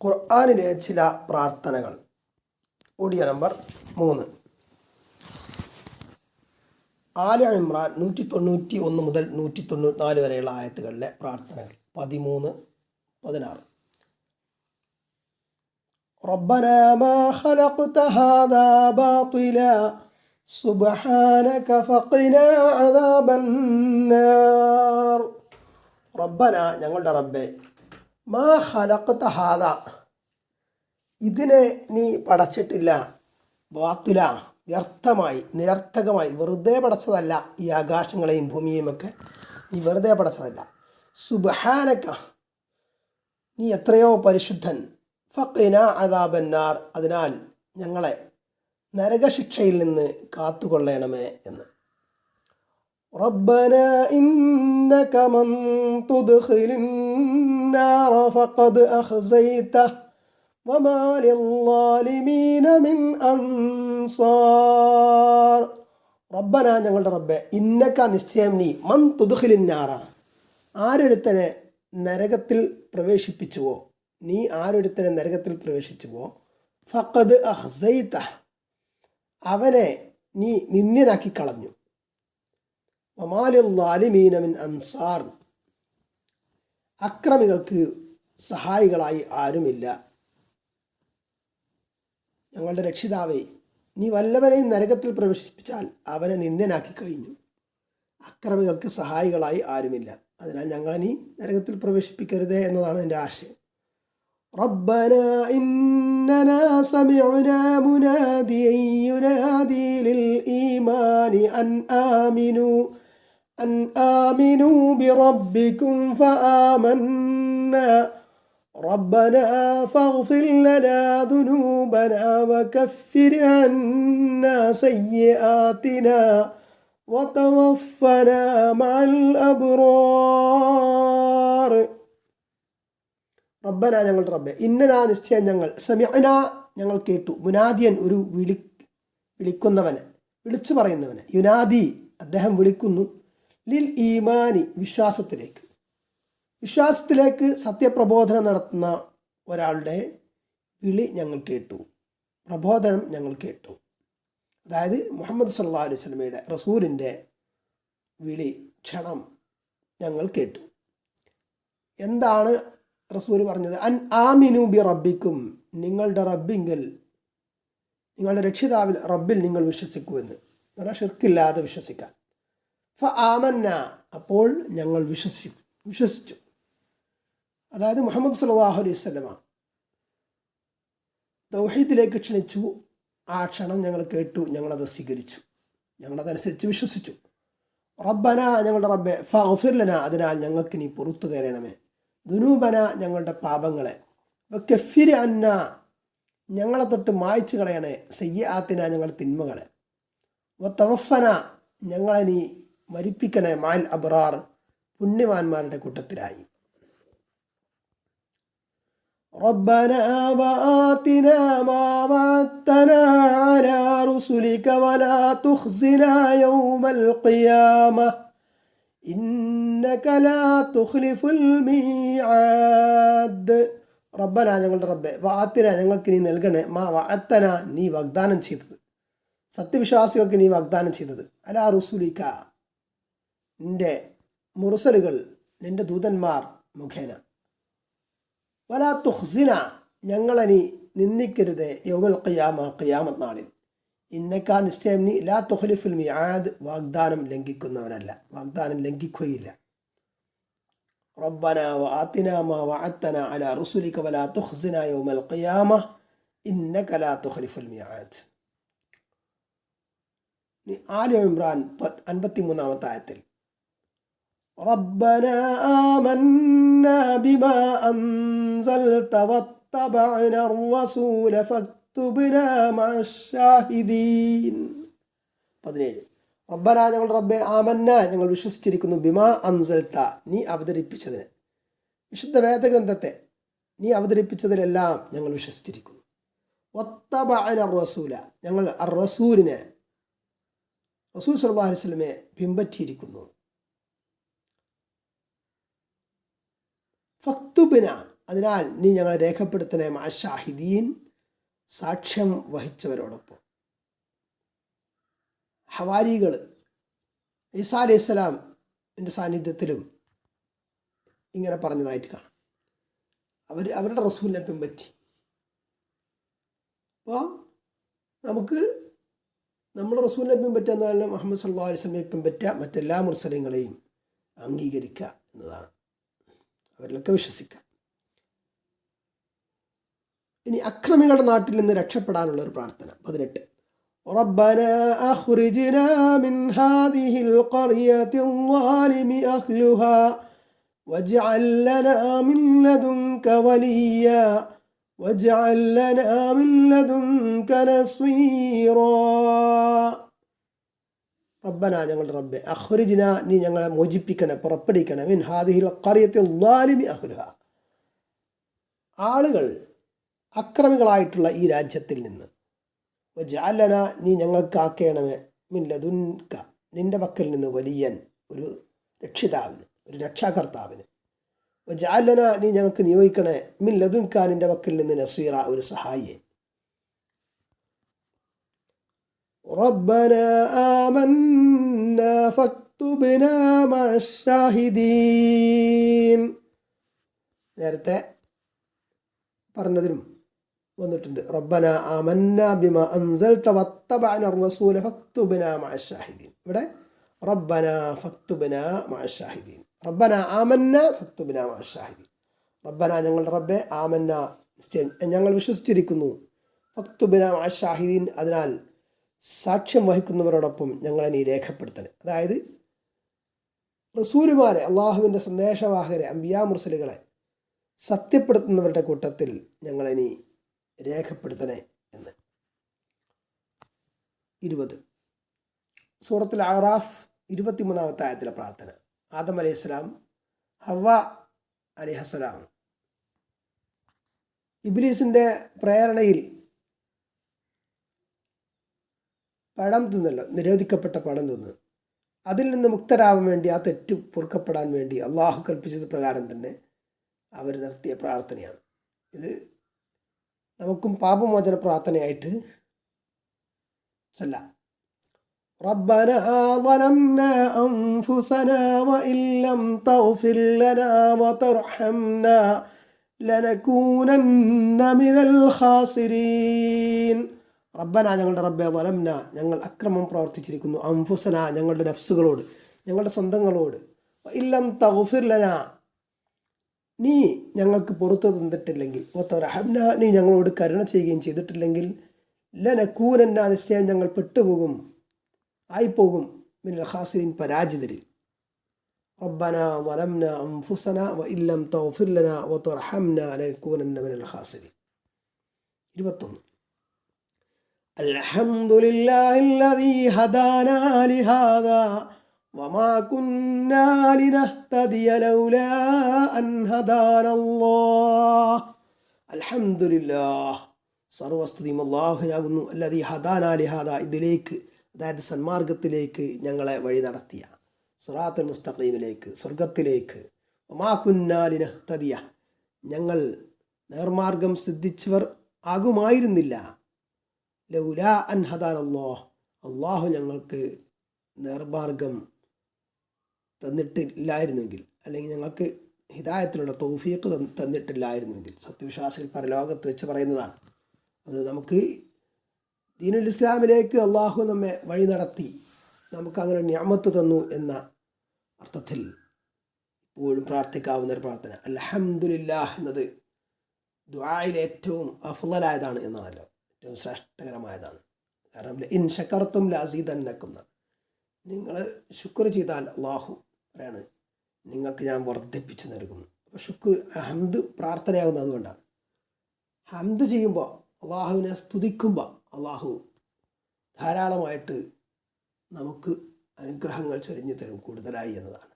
ഖുർആാനിലെ ചില പ്രാർത്ഥനകൾ ഓഡിയോ നമ്പർ മൂന്ന് ആല ഇമ്രാൻ നൂറ്റി തൊണ്ണൂറ്റി ഒന്ന് മുതൽ നൂറ്റി തൊണ്ണൂറ്റി നാല് വരെയുള്ള ആയത്തുകളിലെ പ്രാർത്ഥനകൾ പതിമൂന്ന് പതിനാറ് ربنا ما خلقت هذا باطلا سبحانك فقنا عذاب النار ربنا ഞങ്ങളുടെ റബ്ബെ മാ ഖലഖ്ത ഹാദ ഇതിനെ നീ പടച്ചിട്ടില്ല ബാത്തുല വ്യർത്ഥമായി നിരർത്ഥകമായി വെറുതെ പടച്ചതല്ല ഈ ആകാശങ്ങളെയും ഭൂമിയെയും ഒക്കെ നീ വെറുതെ പടച്ചതല്ല സുബഹാനക്ക നീ എത്രയോ പരിശുദ്ധൻ ഫക്കിന അതാബന്നാർ അതിനാൽ ഞങ്ങളെ നരകശിക്ഷയിൽ നിന്ന് കാത്തുകൊള്ളണമേ എന്ന് ربنا إنك من تدخل النار فقد أخزيته وما للظالمين من أنصار റബ്ബന ഞങ്ങളുടെ റബ്ബെ ഇന്നക്ക നിശ്ചയം നീ മൻ തുതുഖിലിന്നാറ ആരൊരുത്തനെ നരകത്തിൽ പ്രവേശിപ്പിച്ചുവോ നീ ആരൊരുത്തനെ നരകത്തിൽ പ്രവേശിച്ചുവോ ഫഖദ് അഹ്സൈത്ത അവനെ നീ നിന്ദ്യനാക്കി കളഞ്ഞു വമാലിൻ അൻസാർ അക്രമികൾക്ക് സഹായികളായി ആരുമില്ല ഞങ്ങളുടെ രക്ഷിതാവേ നീ വല്ലവനെയും നരകത്തിൽ പ്രവേശിപ്പിച്ചാൽ അവനെ നിന്ദ്യനാക്കി കഴിഞ്ഞു അക്രമികൾക്ക് സഹായികളായി ആരുമില്ല അതിനാൽ ഞങ്ങളെ നീ നരകത്തിൽ പ്രവേശിപ്പിക്കരുതേ എന്നതാണ് എൻ്റെ ആശയം ربنا إننا سمعنا مناديا ينادي للإيمان أن آمنوا أن آمنوا بربكم فآمنا ربنا فاغفر لنا ذنوبنا وكفر عنا سيئاتنا وتوفنا مع الأبرار റബ്ബന ഞങ്ങളുടെ റബ്ബെ ഇന്നനാ നിശ്ചയം ഞങ്ങൾ സമയന ഞങ്ങൾ കേട്ടു മുനാദിയൻ ഒരു വിളി വിളിക്കുന്നവന് വിളിച്ചു പറയുന്നവന് യുനാദി അദ്ദേഹം വിളിക്കുന്നു ലിൽ ഈമാനി വിശ്വാസത്തിലേക്ക്. വിശ്വാസത്തിലേക്ക് സത്യപ്രബോധനം നടത്തുന്ന ഒരാളുടെ വിളി ഞങ്ങൾ കേട്ടു. പ്രബോധനം ഞങ്ങൾ കേട്ടു. അതായത് മുഹമ്മദ് സല്ലാ അലൈഹി സ്വലമയുടെ റസൂലിന്റെ വിളി ക്ഷണം ഞങ്ങൾ കേട്ടു. എന്താണ് റസൂൽ പറഞ്ഞത്? അൻ ആമിനു ബി റബ്ബിക്കും നിങ്ങളുടെ റബ്ബിങ്കിൽ നിങ്ങളുടെ രക്ഷിതാവിൽ റബ്ബിൽ നിങ്ങൾ വിശ്വസിക്കൂ എന്ന് പറഞ്ഞാൽ ഷിർക്കില്ലാതെ വിശ്വസിക്കാൻ. ഫ ആമന്ന അപ്പോൾ ഞങ്ങൾ വിശ്വസിച്ചു വിശ്വസിച്ചു. അതായത് മുഹമ്മദ് സല്ലാഹു അലൈഹി സ്വലമ തൗഹീദിലേക്ക് ക്ഷണിച്ചു. ആ ക്ഷണം ഞങ്ങൾ കേട്ടു. ഞങ്ങളത് സ്വീകരിച്ചു. ഞങ്ങളതനുസരിച്ച് വിശ്വസിച്ചു. റബ്ബന ഞങ്ങളുടെ റബ്ബെ ഫിർലന അതിനാൽ ഞങ്ങൾക്ക് നീ പുറത്തു തരണമേ. ദുനൂബന ഞങ്ങളുടെ പാപങ്ങളെ. കെഫിര് അന്ന. ഞങ്ങളെ തൊട്ട് മായ്ച്ചു കളയണേ. സയ്യാത്തിന ഞങ്ങളുടെ തിന്മകളെ. തവഫന ഞങ്ങളെ നീ മരിപ്പിക്കണേ മാൽ അബ്രാർ പുണ്യവാന്മാരുടെ കൂട്ടത്തിലായി ربنا وآتنا ما وعدتنا على رسلك ولا تخزنا يوم القيامة إنك لا تخلف الميعاد റബ്ബന ഞങ്ങളുടെ റബ്ബെ വാത്തിന ഞങ്ങൾക്ക് നീ നൽകണേ മാ വാത്തന നീ വാഗ്ദാനം ചെയ്തത് സത്യവിശ്വാസികൾക്ക് നീ വാഗ്ദാനം ചെയ്തത് അലാ റുസുലിക്ക നിന്റെ മുറുസലുകൾ നിന്റെ ദൂതന്മാർ മുഖേന. വലാ തുഹ്സിന ഞങ്ങളനി നിന്ദിക്കരുത് യൗമൽ ഖിയാമ ഖിയാമത് നാളിൽ. ഇന്നക്കാ നിശ്ചയം നീ ലാ തുഹലിഫുൽ മിയാദ് വാഗ്ദാനം ലംഘിക്കുന്നവനല്ല. വാഗ്ദാനം ലംഘിക്കുകയില്ല. റബ്ബന വ മാ അല റുസുലിക വലാ തുഹ്സിന യൗമൽ ഖിയാമ ഇന്നക ലാ തുഹലിഫുൽ മിയാദ്. ആലു ഇമ്രാൻ അൻപത്തി മൂന്നാമത്തെ ആയത്തിൽ. ربنا آمنا بما أنزلت واتبعنا الرسول فاكتبنا مع الشاهدين പതിനേഴ് റബ്ബന ഞങ്ങളുടെ റബ്ബെ ആമന്ന ഞങ്ങൾ വിശ്വസിച്ചിരിക്കുന്നു ബിമാ അൻസൽത്ത നീ അവതരിപ്പിച്ചതിന് വിശുദ്ധ വേദഗ്രന്ഥത്തെ നീ അവതരിപ്പിച്ചതിലെല്ലാം ഞങ്ങൾ വിശ്വസിച്ചിരിക്കുന്നു ഒത്തബഅന റസൂല ഞങ്ങൾ അർ റസൂലിനെ റസൂൽ സല്ലല്ലാഹു അലൈഹി വസല്ലമയെ പിൻപറ്റിയിരിക്കുന്നു ഫക്തുബിന. അതിനാൽ നീ ഞങ്ങളെ രേഖപ്പെടുത്തണേ മാഷാഹിദീൻ സാക്ഷ്യം വഹിച്ചവരോടൊപ്പം. ഹവാരികൾ ഈസാ അലൈഹി സ്വലാം സാന്നിധ്യത്തിലും ഇങ്ങനെ പറഞ്ഞതായിട്ട് കാണാം. അവർ അവരുടെ റസൂലിനെ പിൻപറ്റി. അപ്പോൾ നമുക്ക് നമ്മുടെ റസൂലിനെ പിൻപറ്റുക എന്നാൽ മുഹമ്മദ് സല്ലാ അലിസ്ലമിനെ പിൻപറ്റുക മറ്റെല്ലാ മുർസലങ്ങളെയും അംഗീകരിക്കുക എന്നതാണ്. അവരിലൊക്കെ വിശ്വസിക്കുക ഇനി അക്രമികളുടെ നാട്ടിൽ നിന്ന് രക്ഷപ്പെടാനുള്ള ഒരു പ്രാർത്ഥന പതിനെട്ട് ربنا أخرجنا من هذه القرية الظالم أهلها واجعل لنا من لدنك وليا واجعل لنا من لدنك نصيرا റബ്ബന ഞങ്ങളുടെ റബ്ബെ. അഹ്റിജിന നീ ഞങ്ങളെ മോചിപ്പിക്കണേ പുറപ്പെടുവിക്കണേ. മിൻ ഹാദിഹിൽ കറിയത്തിൽ ലാലിമി അഹ്ലുഹ ആളുകൾ അക്രമികളായിട്ടുള്ള ഈ രാജ്യത്തിൽ നിന്ന്. ജാലന നീ ഞങ്ങൾക്ക് ആക്കേണമേ മിൻ ലതുൻക നിന്റെ പക്കൽ നിന്ന് വലിയൻ ഒരു രക്ഷിതാവിന് ഒരു രക്ഷാകർത്താവിന്. ജാലന നീ ഞങ്ങൾക്ക് നിയോഗിക്കണേ മിൻ ലതുൻക നിന്റെ പക്കൽ നിന്ന് നസീറ ഒരു സഹായിയെ. ربنا آمنا فاكتبنا مع الشاهدين നേരത്തെ പറഞ്ഞതിലും വന്നിട്ടുണ്ട് റബ്ബന ആമന്ന ബിമ അൻസൽത വത്തബഅന റസൂല ഫക്തുബന മഅ ഷാഹിദീൻ ഇവിടെ റബ്ബന ഫക്തുബന മഅ ഷാഹിദീൻ റബ്ബന ആമന്ന ഫക്തുബന മഅ ഷാഹിദീൻ റബ്ബന ഞങ്ങളുടെ റബ്ബെ ആമന്ന നിശ്ചയം ഞങ്ങൾ വിശ്വസിച്ചിരിക്കുന്നു ഫക്തുബന മഅ ഷാഹിദീൻ അതിനാൽ സാക്ഷ്യം വഹിക്കുന്നവരോടൊപ്പം ഞങ്ങളെ നീ രേഖപ്പെടുത്തണേ. അതായത് റസൂലുമാരെ അള്ളാഹുവിന്റെ സന്ദേശവാഹകരെ അമ്പിയാ മുർസലുകളെ സത്യപ്പെടുത്തുന്നവരുടെ കൂട്ടത്തിൽ ഞങ്ങളെ നീ രേഖപ്പെടുത്തണേ എന്ന്. ഇരുപത്. സൂറത്തിൽ ആറാഫ് ഇരുപത്തിമൂന്നാമത്തെ ആയത്തിലെ പ്രാർത്ഥന. ആദം അലൈഹി സ്വലാം. ഹവ അലിഹസ്സലാം ഇബ്ലീസിന്റെ പ്രേരണയിൽ പഴം തിന്നല്ലോ നിരോധിക്കപ്പെട്ട പഴം തിന്ന് അതിൽ നിന്ന് മുക്തരാവാൻ വേണ്ടി ആ തെറ്റ് പൊറുക്കപ്പെടാൻ വേണ്ടി അള്ളാഹു കൽപ്പിച്ചത് പ്രകാരം തന്നെ അവർ നടത്തിയ പ്രാർത്ഥനയാണ് ഇത് നമുക്കും പാപമോചന പ്രാർത്ഥനയായിട്ട് ചൊല്ലാം ربنا ظلمنا أنفسنا وإن لم تغفر لنا وترحمنا لنكونن من الخاسرين റബ്ബന ഞങ്ങളുടെ റബ്ബെ വലംന ഞങ്ങൾ അക്രമം പ്രവർത്തിച്ചിരിക്കുന്നു. അംഫുസന ഞങ്ങളുടെ നഫ്സുകളോട് ഞങ്ങളുടെ സ്വന്തങ്ങളോട്. ഇല്ലം തൗഫിർലന നീ ഞങ്ങൾക്ക് പുറത്തു തന്നിട്ടില്ലെങ്കിൽ ഒത്തറഹബ്ന നീ ഞങ്ങളോട് കരുണ ചെയ്യുകയും ചെയ്തിട്ടില്ലെങ്കിൽ ലനക്കൂനന്ന നിശ്ചയം ഞങ്ങൾ പെട്ടുപോകും ആയിപ്പോകും മിനൽ ഹാസിൻ പരാജിതരിൽ. റബ്ബന വലംന അംഫുസന വ ഇല്ലം തൗഫിർലന ഒത്തറഹംന ലനക്കൂനന്ന മിനൽ ഹാസിൻ ഇരുപത്തൊന്ന്. الحمد لله الذي هدانا لهذا وما كنا لنهتدي لولا أن هدانا الله الحمد لله സർവസ്തുതിയും അള്ളാഹുനാകുന്നു അല്ലാതെ ഈ ഹദാനാലിഹാദ ഇതിലേക്ക് അതായത് സന്മാർഗത്തിലേക്ക് ഞങ്ങളെ വഴി നടത്തിയ. സുറാത്തുൽ മുസ്തഖീമിലേക്ക് സ്വർഗത്തിലേക്ക് ഒമാക്കുന്നാലിന തതിയ ഞങ്ങൾ നേർമാർഗം സിദ്ധിച്ചവർ ആകുമായിരുന്നില്ല. ലൗല അൻ ഹദാൻ അള്ളാഹ് ഞങ്ങൾക്ക് നേർമാർഗം തന്നിട്ടില്ലായിരുന്നെങ്കിൽ അല്ലെങ്കിൽ ഞങ്ങൾക്ക് ഹിദായത്തിലുള്ള തൗഫീഖ് തന്നിട്ടില്ലായിരുന്നെങ്കിൽ സത്യവിശ്വാസികൾ പരലോകത്ത് വെച്ച് പറയുന്നതാണ്. അത് നമുക്ക് ദീനുൽ ഇസ്ലാമിലേക്ക് അള്ളാഹു നമ്മെ വഴി നടത്തി നമുക്ക് അങ്ങനെ ഞാമത്ത് തന്നു എന്ന അർത്ഥത്തിൽ ഇപ്പോഴും പ്രാർത്ഥിക്കാവുന്ന ഒരു പ്രാർത്ഥന. അലഹമുല്ലാ എന്നത് ദ്വായിൽ ഏറ്റവും അഫ്ലായതാണ് എന്നതല്ലോ. ഏറ്റവും ശ്രേഷ്ഠകരമായതാണ്. കാരണം ഇൻ ഷക്കർത്തും ലാസീതന്നക്കുന്ന നിങ്ങൾ ശുക്ർ ചെയ്താൽ അള്ളാഹു പറയാണ് നിങ്ങൾക്ക് ഞാൻ വർദ്ധിപ്പിച്ചു നൽകും അപ്പോൾ ശുക്ർ ഹംദ് പ്രാർത്ഥനയാകുന്നത് അതുകൊണ്ടാണ് ഹംദ് ചെയ്യുമ്പോൾ അള്ളാഹുവിനെ സ്തുതിക്കുമ്പോൾ അള്ളാഹു ധാരാളമായിട്ട് നമുക്ക് അനുഗ്രഹങ്ങൾ ചൊരിഞ്ഞു തരും കൂടുതലായി എന്നതാണ്.